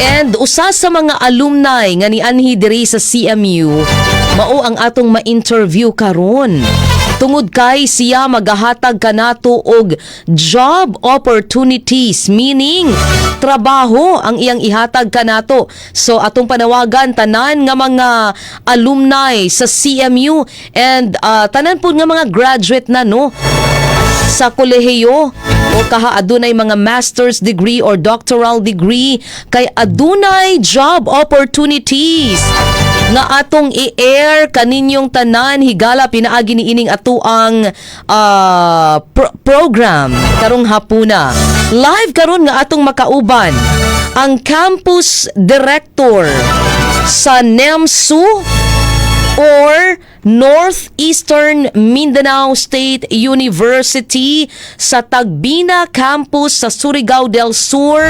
And usa sa mga alumni nga ni Anhi diri sa CMU, mao ang atong ma-interview karon. Tungod kay siya magahatag kanato og job opportunities meaning trabaho ang iyang ihatag kanato. So atong panawagan tanan nga mga alumni sa CMU and ah, tanan po nga mga graduate na no sa kolehiyo o kaha adunay mga master's degree or doctoral degree kay adunay job opportunities. Nga atong i-air kaninyong tanan higala pinaagi ni ining atuang ah, pro- program. Karong hapuna. Live karon nga atong makauban ang campus director sa NEMSU or Northeastern Mindanao State University sa Tagbina Campus sa Surigao del Sur.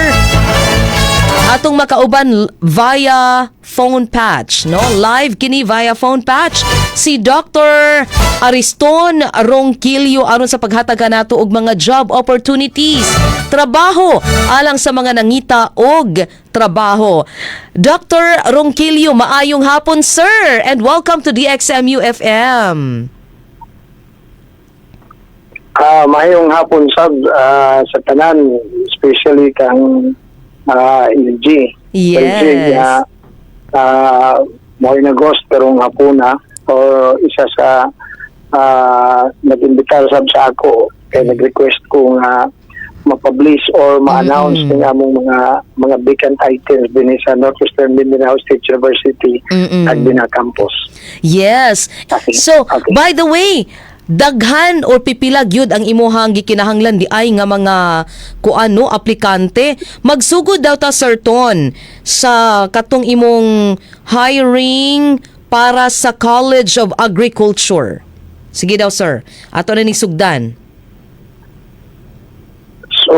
Atong makauban via phone patch, no? Live kini via phone patch si Dr. Ariston Ronquillo aron sa paghatag nato og mga job opportunities, trabaho alang sa mga nangita og trabaho. Dr. Ronquillo, maayong hapon sir and welcome to DXMU FM. Ah, mayong hapon sab ah, sa tanan, especially kang uh, LG. Yes. LG nga uh, mo inagos karong hapuna or isa sa uh, nag-imbitar sab sa ako kay nag-request ko nga ma-publish or ma-announce Mm-mm. ng among mga mga vacant items din sa Northwestern Mindanao State University Mm-mm. Tagbina campus. Yes. Okay. So, Okay. by the way, daghan or pipila gyud ang imuhang gikinahanglan di ay nga mga kuano aplikante magsugod daw ta Sir Ton sa katong imong hiring para sa College of Agriculture. Sige daw sir. Ato na ni sugdan. So,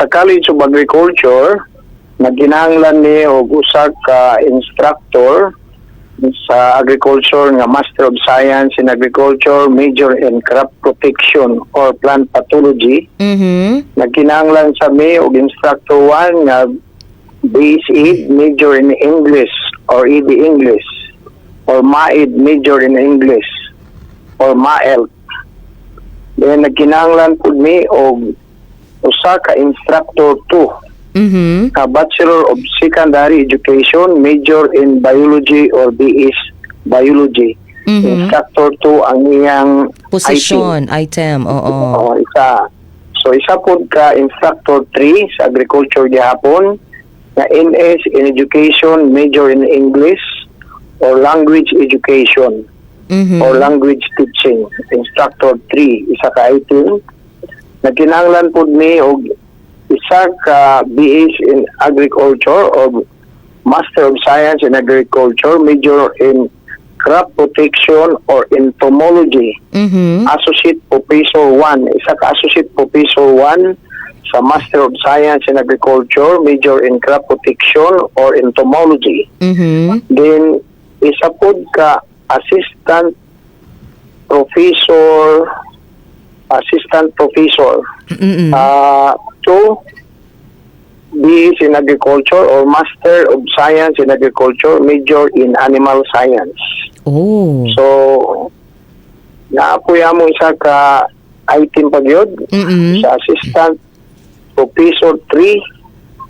sa College of Agriculture, nagginahanglan ni og usa ka instructor sa agriculture nga Master of Science in Agriculture, Major in Crop Protection or Plant Pathology. Mhm. Nagkinahanglan sa mi og instructor 1 nga Base Aid, Major in English or ED English or MAED, Major in English or MAEL. Then nagkinahanglan pud mi og usa ka instructor 2 Mhm. a Bachelor of Secondary Education, major in Biology or BS Biology. Mhm. Instructor 2 ang iyang Position, item. Oo. Oo, isa. So isa po ka Instructor 3 sa Agriculture gihapon na NS in Education, major in English or Language Education Mhm. or Language Teaching. Instructor 3, isa ka item. Nagkinahanglan po ni og isa ka BS in Agriculture or Master of Science in Agriculture, major in Crop Protection or Entomology. Mhm. Associate Professor 1, isa ka Associate Professor 1 sa Master of Science in Agriculture, major in Crop Protection or Entomology. Mhm. Then, isa po ka Assistant Professor, Assistant Professor Mhm. uh, to BS in Agriculture or Master of Science in Agriculture, major in Animal Science. Oh. So, naapuya mo isa ka item pa gyud Mhm. sa Assistant Professor 3,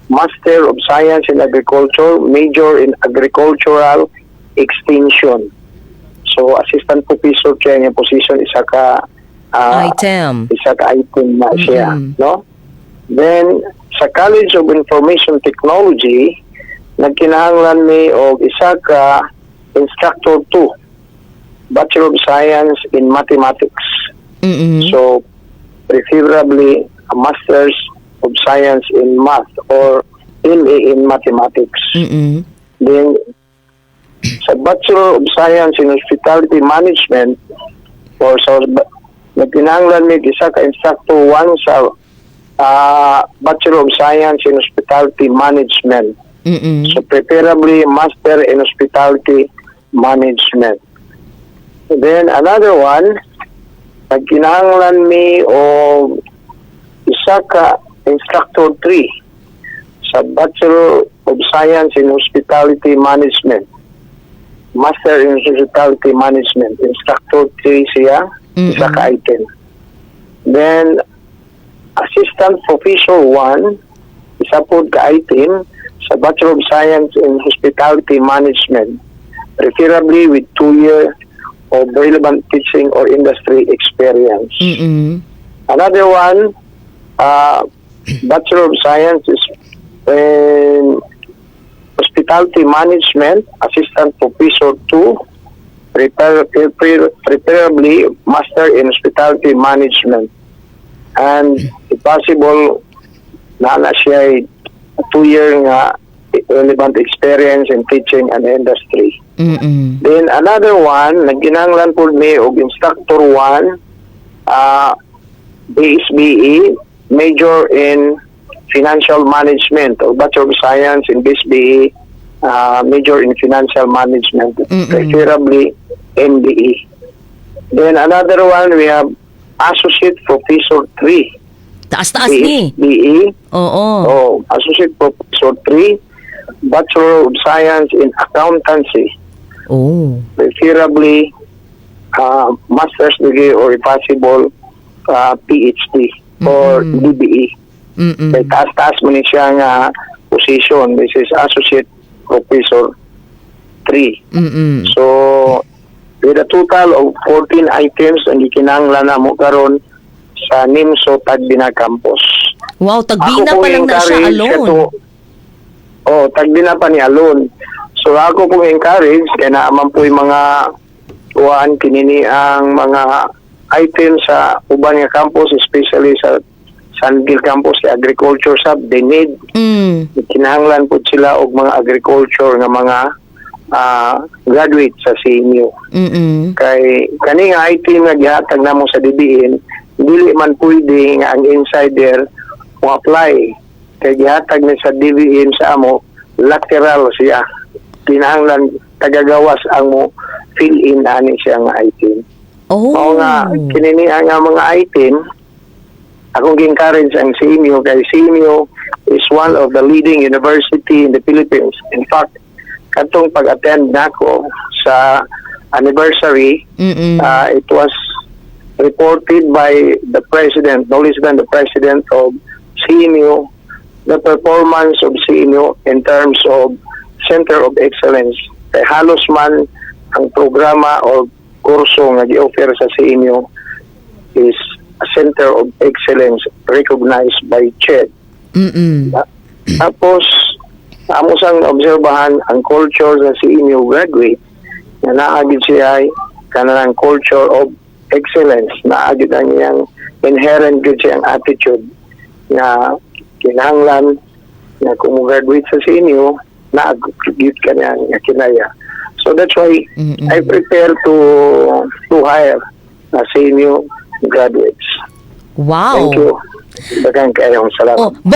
Master of Science in Agriculture, Major in Agricultural Extension. So, Assistant Professor kaya nga position isa ka ah, Item. isa ka item na siya, Mm-mm. no? Then sa College of Information Technology nagkinahanglan ni og isa ka instructor 2 Bachelor of Science in Mathematics. Mhm. So preferably a Masters of Science in Math or MA in Mathematics. Mhm. Then sa Bachelor of Science in Hospitality Management or sa nagkinahanglan ni isa ka instructor 1 sa ah, Bachelor of Science in Hospitality Management. Mhm. So preferably Master in Hospitality Management. Then another one, nagkinahanglan mi o isa ka instructor 3 sa Bachelor of Science in Hospitality Management. Master in Hospitality Management. Instructor 3 siya, isa Mm-mm. ka item. Then, Assistant Professor 1, isa po ka item sa Bachelor of Science in Hospitality Management, preferably with two year of relevant teaching or industry experience. Mm-mm. Another one, uh, Bachelor of Science is in Hospitality Management, Assistant Professor 2, prepar- prepar- preferably Master in Hospitality Management. And if possible, na na siya two-year nga relevant experience in teaching and industry. Mm-mm. Then another one, nagginanglan po ni og instructor 1, uh, BSBE, major in financial management or Bachelor of Science in BSBE, uh, major in financial management, Mm-mm. preferably MBE. Then another one, we have Associate Professor 3, Taas-taas ni. BSBE, Oo. oh, Associate Professor 3, Bachelor of Science in Accountancy, Oh. preferably uh, master's degree or if possible uh, PhD or Mm-mm. DBE. Mm-mm. Kay taas-taas mo ni siya nga position. This is Associate Professor 3. Mm-mm. So, with a total of 14 items ang gikinanglan na mo karon sa NIMSO Tagbina Campus. Wow, tagbina Ako pa lang na siya alone. kato- Oh, tagbina pa ni alone. So ako pong encourage kaya naaman po yung mga kuhaan kinini ang mga items sa uban nga campus especially sa Sanville campus sa agriculture sub they need Mm. kinahanglan po sila og mga agriculture nga mga ah, graduate sa CMU Mm-mm. kay kani nga item nga gihatag namo sa DBN dili man pwede nga ang insider mo apply. Kay gihatag ni sa DBN sa amo lateral siya. Kinahanglan tagagawas ang mo fill in ani siya nga item Oh. mao nga kinini nga mga item akong gi-encourage ang CMU kay CMU is one of the leading university in the Philippines. In fact katong pag-attend nako sa anniversary Mm-mm. uh, it was reported by the president, no less than the president of CMU, the performance of CMU in terms of Center of Excellence. Kay halos man ang programa o kurso nga gi-offer sa CMU is a Center of Excellence recognized by CHED. Mm-mm. Tapos, amo sang obserbahan ang culture sa CMU graduate na naagid siya ay kanang culture of excellence. Naagid ang iyang inherent good siyang attitude na kinahanglan na kung graduate sa CMU, naagid ka niya nga kinaya. So that's why Mm-mm. I prepare to to hire na CMU graduates. Wow. Thank you. Daghang kayong salamat. Oh,